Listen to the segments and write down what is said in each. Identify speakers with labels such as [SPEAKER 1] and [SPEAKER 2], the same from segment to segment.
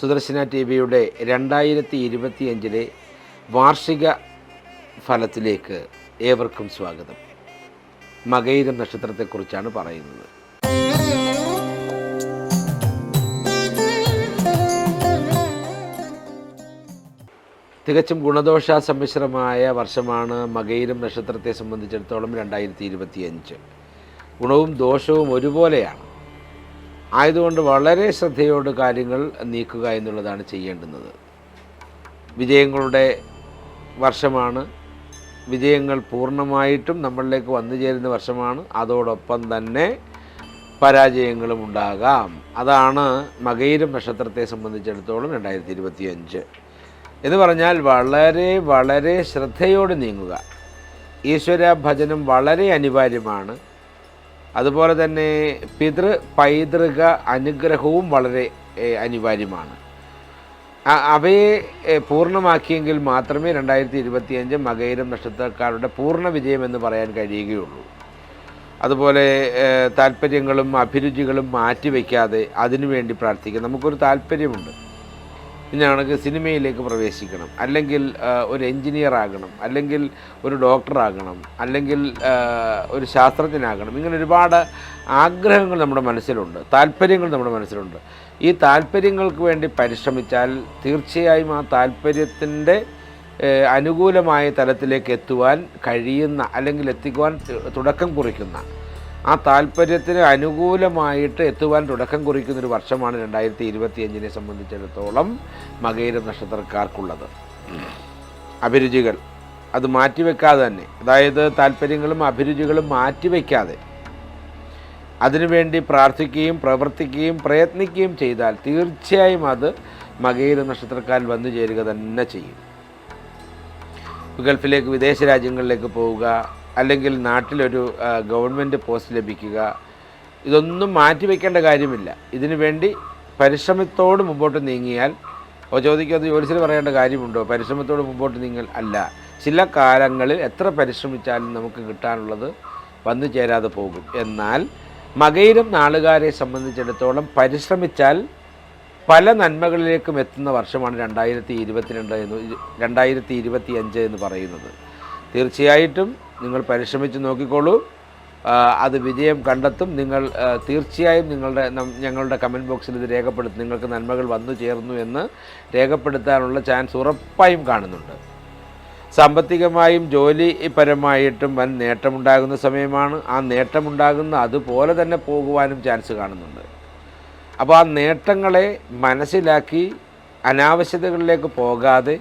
[SPEAKER 1] Sudarshana T വിയുടെ രണ്ടായിരത്തി ഇരുപത്തി അഞ്ചിലെ വാർഷിക ഫലത്തിലേക്ക് ഏവർക്കും സ്വാഗതം. മകൈരം നക്ഷത്രത്തെക്കുറിച്ചാണ് പറയുന്നത്. തികച്ചും ഗുണദോഷ സമ്മിശ്രമായ വർഷമാണ് മകയിരം നക്ഷത്രത്തെ സംബന്ധിച്ചിടത്തോളം രണ്ടായിരത്തി ഇരുപത്തിയഞ്ച് ഗുണവും ദോഷവും ഒരുപോലെയാണ്. ആയതുകൊണ്ട് വളരെ ശ്രദ്ധയോട് കാര്യങ്ങൾ നീക്കുക എന്നുള്ളതാണ് ചെയ്യേണ്ടുന്നത്. വിജയങ്ങളുടെ വർഷമാണ്. വിജയങ്ങൾ പൂർണമായിട്ടും നമ്മളിലേക്ക് വന്നു ചേരുന്ന വർഷമാണ്. അതോടൊപ്പം തന്നെ പരാജയങ്ങളും ഉണ്ടാകാം. അതാണ് മകയിരം നക്ഷത്രത്തെ സംബന്ധിച്ചിടത്തോളം രണ്ടായിരത്തി ഇരുപത്തി അഞ്ച് എന്ന് പറഞ്ഞാൽ വളരെ വളരെ ശ്രദ്ധയോടെ നീങ്ങുക. ഈശ്വര ഭജനം വളരെ അനിവാര്യമാണ്. അതുപോലെ തന്നെ പിതൃ പൈതൃക അനുഗ്രഹവും വളരെ അനിവാര്യമാണ്. അവയെ പൂർണമാക്കിയെങ്കിൽ മാത്രമേ രണ്ടായിരത്തി ഇരുപത്തിയഞ്ച് മകയിരം നക്ഷത്രക്കാരുടെ പൂർണ വിജയം എന്ന് പറയാൻ കഴിയുകയുള്ളൂ. അതുപോലെ താല്പര്യങ്ങളും അഭിരുചികളും മാറ്റിവെക്കാതെ അതിനുവേണ്ടി പ്രാർത്ഥിക്കുക നമുക്കൊരു താല്പര്യമുണ്ട്. ഇന്നാണെങ്കിൽ സിനിമയിലേക്ക് പ്രവേശിക്കണം. അല്ലെങ്കിൽ ഒരു എൻജിനീയർ ആകണം. അല്ലെങ്കിൽ ഒരു ഡോക്ടറാകണം അല്ലെങ്കിൽ ഒരു ശാസ്ത്രജ്ഞനാകണം. ഇങ്ങനെ ഒരുപാട് ആഗ്രഹങ്ങൾ നമ്മുടെ മനസ്സിലുണ്ട്. താല്പര്യങ്ങൾ നമ്മുടെ മനസ്സിലുണ്ട്. ഈ താല്പര്യങ്ങൾക്ക് വേണ്ടി പരിശ്രമിച്ചാൽ തീർച്ചയായും ആ താല്പര്യത്തിന്റെ അനുകൂലമായ തലത്തിലേക്ക് എത്തുവാൻ കഴിയുന്ന അല്ലെങ്കിൽ എത്തിക്കുവാൻ തുടക്കം കുറിക്കുന്ന ആ താല്പര്യത്തിന് അനുകൂലമായിട്ട് എത്തുവാൻ തുടക്കം കുറിക്കുന്നൊരു വർഷമാണ് രണ്ടായിരത്തി ഇരുപത്തി അഞ്ചിനെ സംബന്ധിച്ചിടത്തോളം മകയിരം നക്ഷത്രക്കാർക്കുള്ളത്. അഭിരുചികൾ. അത് മാറ്റിവെക്കാതെ തന്നെ. അതായത് താല്പര്യങ്ങളും അഭിരുചികളും മാറ്റിവെക്കാതെ. അതിനുവേണ്ടി പ്രാർത്ഥിക്കുകയും പ്രവർത്തിക്കുകയും പ്രയത്നിക്കുകയും ചെയ്താൽ തീർച്ചയായും അത് മകയിര നക്ഷത്രക്കാരിൽ വന്നു ചേരുക തന്നെ ചെയ്യും. ഗൾഫിലേക്ക് വിദേശ രാജ്യങ്ങളിലേക്ക് പോവുക അല്ലെങ്കിൽ നാട്ടിലൊരു ഗവൺമെന്റ് പോസ്റ്റ് ലഭിക്കുക ഇതൊന്നും മാറ്റിവെക്കേണ്ട കാര്യമില്ല. ഇതിനു വേണ്ടി പരിശ്രമത്തോട് മുമ്പോട്ട് നീങ്ങിയാൽ ഓ ചോദിക്കുന്നത് ജോലിസിൽ പറയേണ്ട കാര്യമുണ്ടോ? പരിശ്രമത്തോട് മുമ്പോട്ട് നീങ്ങൽ അല്ല. ചില കാലങ്ങളിൽ എത്ര പരിശ്രമിച്ചാലും നമുക്ക് കിട്ടാനുള്ളത് വന്നു ചേരാതെ പോകും. എന്നാൽ മകയിലും നാളുകാരെ സംബന്ധിച്ചിടത്തോളം പരിശ്രമിച്ചാൽ പല നന്മകളിലേക്കും എത്തുന്ന വർഷമാണ് രണ്ടായിരത്തി ഇരുപത്തിരണ്ട് എന്ന് രണ്ടായിരത്തി ഇരുപത്തി അഞ്ച് എന്ന് പറയുന്നത്. തീർച്ചയായിട്ടും നിങ്ങൾ പരിശ്രമിച്ച് നോക്കിക്കോളൂ. അത് വിജയം കണ്ടെത്തും. നിങ്ങൾ തീർച്ചയായും നിങ്ങളുടെ ഞങ്ങളുടെ കമന്റ് ബോക്സിൽ ഇത് രേഖപ്പെടുത്തും. നിങ്ങൾക്ക് നന്മകൾ വന്നു ചേർന്നു എന്ന് രേഖപ്പെടുത്താനുള്ള ചാൻസ് ഉറപ്പായും കാണുന്നുണ്ട്. സാമ്പത്തികമായും ജോലിപരമായിട്ടും വൻ നേട്ടമുണ്ടാകുന്ന സമയമാണ്. ആ നേട്ടമുണ്ടാകുന്ന അതുപോലെ തന്നെ പോകുവാനും ചാൻസ് കാണുന്നുണ്ട്. അപ്പോൾ ആ നേട്ടങ്ങളെ മനസ്സിലാക്കി അനാവശ്യതകളിലേക്ക് പോകാതെ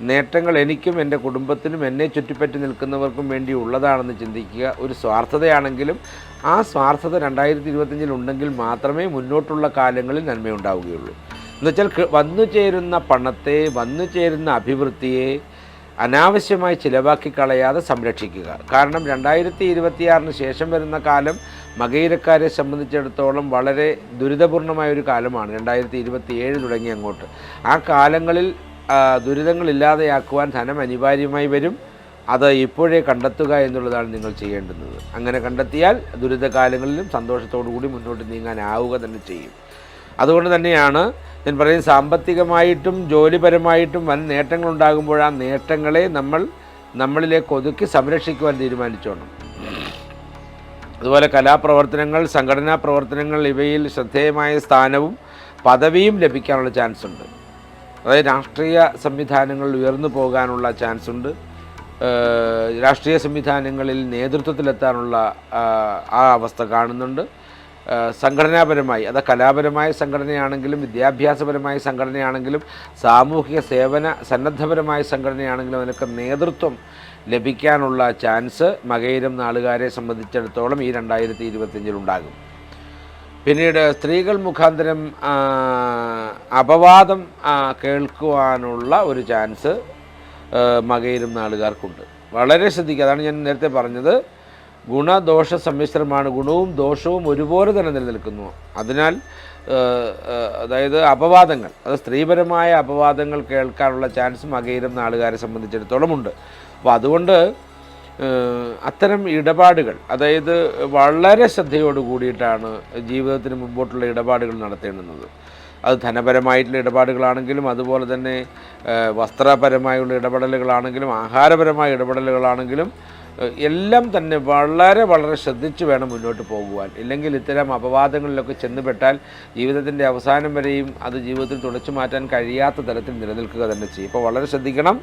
[SPEAKER 1] നേട്ടങ്ങൾ എനിക്കും എന്റെ കുടുംബത്തിനും എന്നെ ചുറ്റിപ്പറ്റി നിൽക്കുന്നവർക്കും വേണ്ടി ഉള്ളതാണെന്ന് ചിന്തിക്കുക ഒരു സ്വാർത്ഥതയാണെങ്കിലും ആ സ്വാർത്ഥത രണ്ടായിരത്തി ഇരുപത്തഞ്ചിൽ ഉണ്ടെങ്കിൽ മാത്രമേ മുന്നോട്ടുള്ള കാലങ്ങളിൽ നന്മയുണ്ടാവുകയുള്ളൂ. എന്നുവെച്ചാൽ വന്നു ചേരുന്ന പണത്തെ വന്നു ചേരുന്ന അഭിവൃദ്ധിയെ അനാവശ്യമായി ചിലവാക്കി കളയാതെ സംരക്ഷിക്കുക. കാരണം രണ്ടായിരത്തി ഇരുപത്തിയാറിന് ശേഷം വരുന്ന കാലം മകയിരക്കാരെ സംബന്ധിച്ചിടത്തോളം വളരെ ദുരിതപൂർണമായ ഒരു കാലമാണ്. രണ്ടായിരത്തി ഇരുപത്തി ഏഴ് തുടങ്ങി അങ്ങോട്ട്. ആ കാലങ്ങളിൽ ദുരിതങ്ങളില്ലാതെയാക്കുവാൻ ധനം അനിവാര്യമായി വരും. അത് ഇപ്പോഴേ കണ്ടെത്തുക എന്നുള്ളതാണ് നിങ്ങൾ ചെയ്യേണ്ടുന്നത്. അങ്ങനെ കണ്ടെത്തിയാൽ ദുരിതകാലങ്ങളിലും സന്തോഷത്തോടു കൂടി മുന്നോട്ട് നീങ്ങാനാവുക തന്നെ ചെയ്യും. അതുകൊണ്ട് തന്നെയാണ് ഞാൻ പറയുന്നത് സാമ്പത്തികമായിട്ടും ജോലിപരമായിട്ടും വൻ നേട്ടങ്ങളുണ്ടാകുമ്പോൾ ആ നേട്ടങ്ങളെ നമ്മൾ നമ്മളിലേക്ക് ഒതുക്കി സംരക്ഷിക്കുവാൻ തീരുമാനിച്ചോണം. അതുപോലെ കലാപ്രവർത്തനങ്ങൾ സംഘടനാ പ്രവർത്തനങ്ങൾ ഇവയിൽ ശ്രദ്ധേയമായ സ്ഥാനവും പദവിയും ലഭിക്കാനുള്ള ചാൻസ് ഉണ്ട് അതായത് രാഷ്ട്രീയ സംവിധാനങ്ങളിൽ ഉയർന്നു പോകാനുള്ള ചാൻസ് ഉണ്ട്. രാഷ്ട്രീയ സംവിധാനങ്ങളിൽ നേതൃത്വത്തിലെത്താനുള്ള ആ, അവസ്ഥ കാണുന്നുണ്ട്. സംഘടനാപരമായി അത് കലാപരമായ സംഘടനയാണെങ്കിലും വിദ്യാഭ്യാസപരമായ സംഘടനയാണെങ്കിലും സാമൂഹിക സേവന സന്നദ്ധപരമായ സംഘടനയാണെങ്കിലും അതിനൊക്കെ നേതൃത്വം ലഭിക്കാനുള്ള ചാൻസ് മകയിരം നാളുകാരെ സംബന്ധിച്ചിടത്തോളം ഈ രണ്ടായിരത്തി ഇരുപത്തിയഞ്ചിലുണ്ടാകും പിന്നീട് സ്ത്രീകൾ മുഖാന്തരം അപവാദം കേൾക്കുവാനുള്ള ഒരു ചാൻസ് മകയിലും നാളുകാർക്കുണ്ട്. വളരെ ശ്രദ്ധിക്കുക. അതാണ് ഞാൻ നേരത്തെ പറഞ്ഞത്. ഗുണദോഷ സമ്മിശ്രമാണ്. ഗുണവും ദോഷവും ഒരുപോലെ തന്നെ നിലനിൽക്കുന്നു. അതിനാൽ അതായത് അപവാദങ്ങൾ അത് സ്ത്രീപരമായ അപവാദങ്ങൾ കേൾക്കാനുള്ള ചാൻസ് മകയിലും നാളുകാരെ സംബന്ധിച്ചിടത്തോളം ഉണ്ട് അപ്പോൾ അതുകൊണ്ട് അത്തരം ഇടപാടുകൾ അതായത് വളരെ ശ്രദ്ധയോട് കൂടിയിട്ടാണ് ജീവിതത്തിന് മുമ്പോട്ടുള്ള ഇടപാടുകൾ നടത്തേണ്ടുന്നത്. അത് ധനപരമായിട്ടുള്ള ഇടപാടുകളാണെങ്കിലും അതുപോലെ തന്നെ വസ്ത്രപരമായുള്ള ഇടപെടലുകളാണെങ്കിലും ആഹാരപരമായ ഇടപെടലുകളാണെങ്കിലും എല്ലാം തന്നെ വളരെ വളരെ ശ്രദ്ധിച്ച് വേണം മുന്നോട്ട് പോകുവാൻ. ഇല്ലെങ്കിൽ ഇത്തരം അപവാദങ്ങളിലൊക്കെ ചെന്നുപെട്ടാൽ ജീവിതത്തിന്റെ അവസാനം വരെയും അത് ജീവിതത്തിൽ തുടച്ചു മാറ്റാൻ കഴിയാത്ത തരത്തിൽ നിലനിൽക്കുക തന്നെ ചെയ്യും. അപ്പോൾ വളരെ ശ്രദ്ധിക്കണം.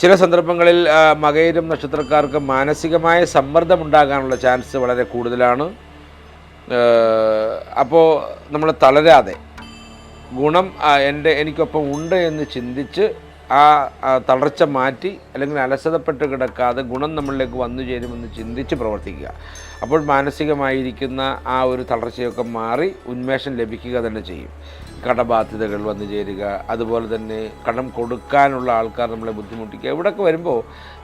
[SPEAKER 1] ചില സന്ദർഭങ്ങളിൽ മകയിലും നക്ഷത്രക്കാർക്ക് മാനസികമായ സമ്മർദ്ദം ഉണ്ടാകാനുള്ള ചാൻസ് വളരെ കൂടുതലാണ്. അപ്പോൾ നമ്മൾ തളരാതെ ഗുണം എന്റെ എനിക്കൊപ്പം ഉണ്ട് എന്ന് ചിന്തിച്ച് ആ തളർച്ച മാറ്റി അല്ലെങ്കിൽ അലസതപ്പെട്ട് കിടക്കാതെ ഗുണം നമ്മളിലേക്ക് വന്നു ചേരുമെന്ന് ചിന്തിച്ച് പ്രവർത്തിക്കുക. അപ്പോൾ മാനസികമായിരിക്കുന്ന ആ ഒരു തളർച്ചയൊക്കെ മാറി ഉന്മേഷം ലഭിക്കുക തന്നെ ചെയ്യും. കടബാധ്യതകൾ വന്നു ചേരുക. അതുപോലെ തന്നെ കടം കൊടുക്കാനുള്ള ആൾക്കാർ നമ്മളെ ബുദ്ധിമുട്ടിക്കുക. ഇവിടെയൊക്കെ വരുമ്പോൾ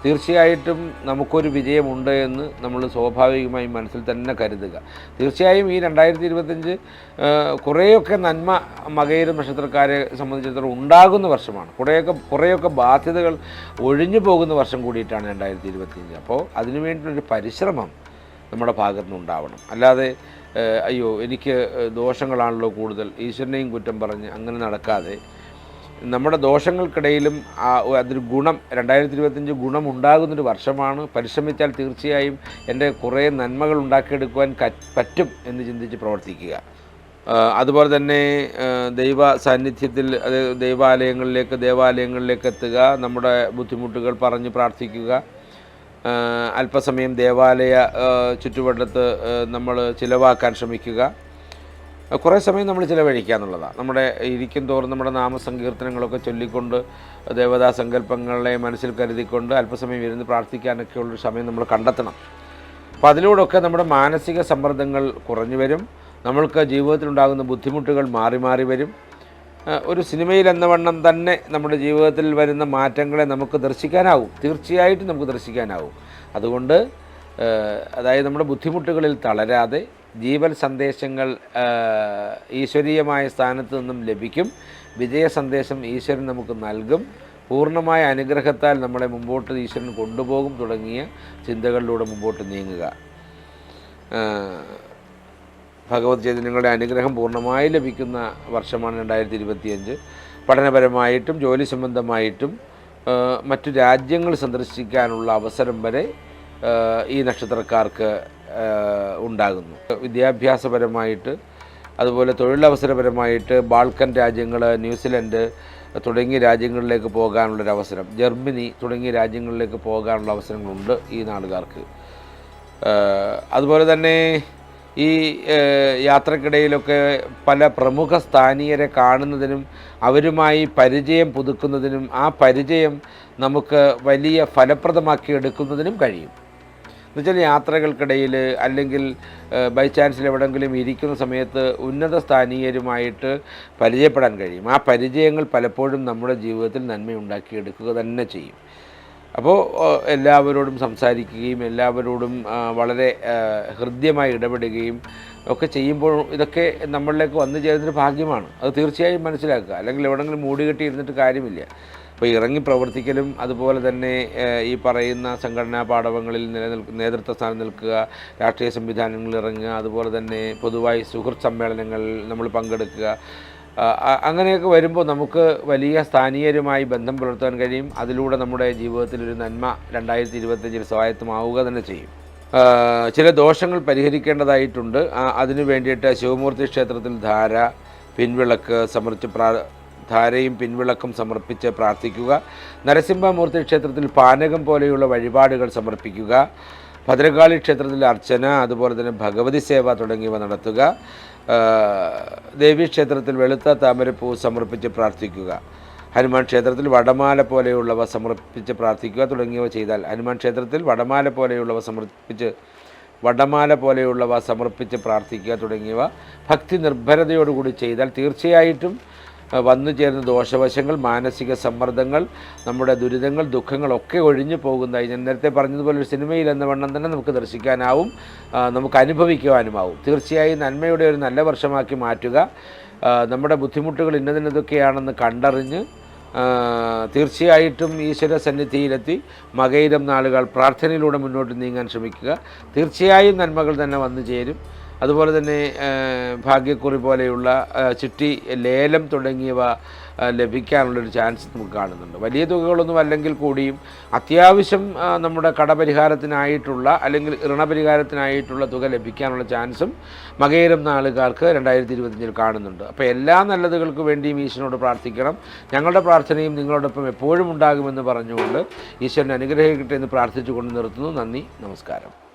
[SPEAKER 1] തീർച്ചയായിട്ടും നമുക്കൊരു വിജയമുണ്ട് എന്ന് നമ്മൾ സ്വാഭാവികമായും മനസ്സിൽ തന്നെ കരുതുക. തീർച്ചയായും ഈ രണ്ടായിരത്തി ഇരുപത്തഞ്ച് കുറേയൊക്കെ നന്മ മകയിര നക്ഷത്രക്കാരെ സംബന്ധിച്ചിടത്തോളം ഉണ്ടാകുന്ന വർഷമാണ്. കുറേയൊക്കെ കുറേയൊക്കെ ബാധ്യതകൾ ഒഴിഞ്ഞു പോകുന്ന വർഷം കൂടിയിട്ടാണ് രണ്ടായിരത്തി ഇരുപത്തിയഞ്ച് അപ്പോൾ അതിനു വേണ്ടിയിട്ടൊരു പരിശ്രമം നമ്മുടെ ഭാഗത്തു നിന്നുണ്ടാവണം അല്ലാതെ അയ്യോ എനിക്ക് ദോഷങ്ങളാണല്ലോ കൂടുതൽ ഈശ്വരനെയും കുറ്റം പറഞ്ഞ് അങ്ങനെ നടക്കാതെ നമ്മുടെ ദോഷങ്ങൾക്കിടയിലും അതൊരു ഗുണം രണ്ടായിരത്തി ഇരുപത്തഞ്ച് ഗുണം ഉണ്ടാകുന്നൊരു വർഷമാണ്. പരിശ്രമിച്ചാൽ തീർച്ചയായും എന്റെ കുറേ നന്മകൾ ഉണ്ടാക്കിയെടുക്കുവാൻ പറ്റും എന്ന് ചിന്തിച്ച് പ്രവർത്തിക്കുക. അതുപോലെ തന്നെ ദൈവ സാന്നിധ്യത്തിൽ അത് ദൈവാലയങ്ങളിലേക്ക് ദേവാലയങ്ങളിലേക്ക് എത്തുക നമ്മുടെ ബുദ്ധിമുട്ടുകൾ പറഞ്ഞ് പ്രാർത്ഥിക്കുക അല്പസമയം ദേവാലയ ചുറ്റുവട്ടത്ത് നമ്മൾ ചിലവാക്കാൻ ശ്രമിക്കുക. കുറേ സമയം നമ്മൾ ചിലവഴിക്കുക എന്നുള്ളതാണ് നമ്മുടെ ഇരിക്കും തോറും നമ്മുടെ നാമസങ്കീർത്തനങ്ങളൊക്കെ ചൊല്ലിക്കൊണ്ട് ദേവതാ സങ്കല്പങ്ങളെ മനസ്സിൽ കരുതിക്കൊണ്ട് അല്പസമയം ഇരുന്ന് പ്രാർത്ഥിക്കാനൊക്കെയുള്ളൊരു സമയം നമ്മൾ കണ്ടെത്തണം. അപ്പോൾ അതിലൂടെയൊക്കെ നമ്മുടെ മാനസിക സമ്മർദ്ദങ്ങൾ കുറഞ്ഞു വരും. നമ്മൾക്ക് ജീവിതത്തിലുണ്ടാകുന്ന ബുദ്ധിമുട്ടുകൾ മാറി മാറി വരും. ഒരു സിനിമയിൽ എന്ന വണ്ണം തന്നെ നമ്മുടെ ജീവിതത്തിൽ വരുന്ന മാറ്റങ്ങളെ നമുക്ക് ദർശിക്കാനാവും. തീർച്ചയായിട്ടും നമുക്ക് ദർശിക്കാനാവും. അതുകൊണ്ട് അതായത് നമ്മുടെ ബുദ്ധിമുട്ടുകളിൽ തളരാതെ ജീവൻ സന്ദേശങ്ങൾ ഈശ്വരീയമായ സ്ഥാനത്ത് നിന്നും ലഭിക്കും. വിജയ സന്ദേശം ഈശ്വരൻ നമുക്ക് നൽകും. പൂർണമായ അനുഗ്രഹത്താൽ നമ്മളെ മുമ്പോട്ട് ഈശ്വരൻ കൊണ്ടുപോകും തുടങ്ങിയ ചിന്തകളിലൂടെ മുമ്പോട്ട് നീങ്ങുക. ഭഗവത് ചൈതന്യങ്ങളുടെ അനുഗ്രഹം പൂർണമായി ലഭിക്കുന്ന വർഷമാണ് രണ്ടായിരത്തി ഇരുപത്തിയഞ്ച്. പഠനപരമായിട്ടും ജോലി സംബന്ധമായിട്ടും മറ്റു രാജ്യങ്ങൾ സന്ദർശിക്കാനുള്ള അവസരം വരെ ഈ നക്ഷത്രക്കാർക്ക് ഉണ്ടാകുന്നു. വിദ്യാഭ്യാസപരമായിട്ട് അതുപോലെ തൊഴിലവസരപരമായിട്ട് ബാൾക്കൻ രാജ്യങ്ങൾ ന്യൂസിലൻഡ് തുടങ്ങിയ രാജ്യങ്ങളിലേക്ക് പോകാനുള്ളൊരു അവസരം ജർമ്മനി തുടങ്ങിയ രാജ്യങ്ങളിലേക്ക് പോകാനുള്ള അവസരങ്ങളുണ്ട് ഈ നാളുകാർക്ക് അതുപോലെ തന്നെ ഈ യാത്രക്കിടയിലൊക്കെ പല പ്രമുഖ സ്ഥാനീയരെ കാണുന്നതിനും അവരുമായി പരിചയം പുതുക്കുന്നതിനും ആ പരിചയം നമുക്ക് വലിയ ഫലപ്രദമാക്കി എടുക്കുന്നതിനും കഴിയും. എന്നുവെച്ചാൽ യാത്രകൾക്കിടയിൽ അല്ലെങ്കിൽ ബൈ ചാൻസിൽ എവിടെങ്കിലും ഇരിക്കുന്ന സമയത്ത് ഉന്നത സ്ഥാനീയരുമായിട്ട് പരിചയപ്പെടാൻ കഴിയും. ആ പരിചയങ്ങൾ പലപ്പോഴും നമ്മുടെ ജീവിതത്തിൽ നന്മയുണ്ടാക്കിയെടുക്കുക തന്നെ ചെയ്യും. അപ്പോൾ എല്ലാവരോടും സംസാരിക്കുകയും എല്ലാവരോടും വളരെ ഹൃദ്യമായി ഇടപെടുകയും ഒക്കെ ചെയ്യുമ്പോൾ ഇതൊക്കെ നമ്മളിലേക്ക് വന്നു ചേരുന്നൊരു ഭാഗ്യമാണ്. അത് തീർച്ചയായും മനസ്സിലാക്കുക. അല്ലെങ്കിൽ എവിടെങ്കിലും മൂടികെട്ടി ഇരുന്നിട്ട് കാര്യമില്ല. അപ്പോൾ ഇറങ്ങി പ്രവർത്തിക്കലും അതുപോലെ തന്നെ ഈ പറയുന്ന സംഘടനാ പാടവങ്ങളിൽ നിലനിൽക്ക നേതൃത്വ സ്ഥാനം നിൽക്കുക രാഷ്ട്രീയ സംവിധാനങ്ങളിൽ ഇറങ്ങുക അതുപോലെ തന്നെ പൊതുവായി സുഹൃത്ത് സമ്മേളനങ്ങളിൽ നമ്മൾ പങ്കെടുക്കുക അങ്ങനെയൊക്കെ വരുമ്പോൾ നമുക്ക് വലിയ സ്ഥാനീയരുമായി ബന്ധം പുലർത്താൻ കഴിയും. അതിലൂടെ നമ്മുടെ ജീവിതത്തിൽ ഒരു നന്മ രണ്ടായിരത്തി ഇരുപത്തഞ്ചിൽ സ്വായത്തമാവുക തന്നെ ചെയ്യും. ചില ദോഷങ്ങൾ പരിഹരിക്കേണ്ടതായിട്ടുണ്ട്. അതിനു വേണ്ടിയിട്ട് ശിവമൂർത്തി ക്ഷേത്രത്തിൽ ധാര പിൻവിളക്ക് സമർപ്പിച്ച് പ്രാ ധാരയും പിൻവിളക്കും സമർപ്പിച്ച് പ്രാർത്ഥിക്കുക. നരസിംഹമൂർത്തി ക്ഷേത്രത്തിൽ പാനകം പോലെയുള്ള വഴിപാടുകൾ സമർപ്പിക്കുക. ഭദ്രകാളി ക്ഷേത്രത്തിൽ അർച്ചന അതുപോലെ തന്നെ ഭഗവതി സേവ തുടങ്ങിയവ നടത്തുക. ആ, ദേവീ ക്ഷേത്രത്തിൽ വെളുത്ത താമരപ്പൂ സമർപ്പിച്ച് പ്രാർത്ഥിക്കുക. ഹനുമാൻ ക്ഷേത്രത്തിൽ വടമാല പോലെയുള്ളവ സമർപ്പിച്ച് പ്രാർത്ഥിക്കുക തുടങ്ങിയവ ചെയ്താൽ ഹനുമാൻ ക്ഷേത്രത്തിൽ വടമാല പോലെയുള്ളവ സമർപ്പിച്ച് വടമാല പോലെയുള്ളവ സമർപ്പിച്ച് പ്രാർത്ഥിക്കുക തുടങ്ങിയവ ഭക്തി നിർഭരതയോടുകൂടി ചെയ്താൽ തീർച്ചയായിട്ടും വന്നു ചേരുന്ന ദോഷവശങ്ങൾ മാനസിക സമ്മർദ്ദങ്ങൾ നമ്മുടെ ദുരിതങ്ങൾ ദുഃഖങ്ങളൊക്കെ ഒഴിഞ്ഞു പോകുന്നതായി ഞാൻ നേരത്തെ പറഞ്ഞതുപോലെ ഒരു സിനിമയിൽ എന്ന വണ്ണം തന്നെ നമുക്ക് ദർശിക്കാനാവും നമുക്ക് അനുഭവിക്കുവാനുമാവും. തീർച്ചയായും നന്മയുടെ ഒരു നല്ല വർഷമാക്കി മാറ്റുക. നമ്മുടെ ബുദ്ധിമുട്ടുകൾ ഇന്നതിനതൊക്കെയാണെന്ന് കണ്ടറിഞ്ഞ് തീർച്ചയായിട്ടും ഈശ്വര സന്നിധിയിലെത്തി മകയിരം നാളുകൾ പ്രാർത്ഥനയിലൂടെ മുന്നോട്ട് നീങ്ങാൻ ശ്രമിക്കുക. തീർച്ചയായും നന്മകൾ തന്നെ വന്നു ചേരും. അതുപോലെ തന്നെ ഭാഗ്യക്കുറി പോലെയുള്ള ചിട്ടി ലേലം തുടങ്ങിയവ ലഭിക്കാനുള്ളൊരു ചാൻസ് നമുക്ക് കാണുന്നുണ്ട്. വലിയ തുകകളൊന്നും അല്ലെങ്കിൽ കൂടിയും അത്യാവശ്യം നമ്മുടെ കടപരിഹാരത്തിനായിട്ടുള്ള അല്ലെങ്കിൽ ഋണപരിഹാരത്തിനായിട്ടുള്ള തുക ലഭിക്കാനുള്ള ചാൻസും മകയിരം നാളുകാർക്ക് രണ്ടായിരത്തി ഇരുപത്തിയഞ്ചിൽ കാണുന്നുണ്ട്. അപ്പോൾ എല്ലാ നല്ലതുകൾക്ക് വേണ്ടിയും ഈശ്വരനോട് പ്രാർത്ഥിക്കണം. ഞങ്ങളുടെ പ്രാർത്ഥനയും നിങ്ങളോടൊപ്പം എപ്പോഴും ഉണ്ടാകുമെന്ന് പറഞ്ഞുകൊണ്ട് ഈശ്വരൻ അനുഗ്രഹിക്കട്ടെ എന്ന് പ്രാർത്ഥിച്ചുകൊണ്ട് നിർത്തുന്നു. നന്ദി നമസ്കാരം.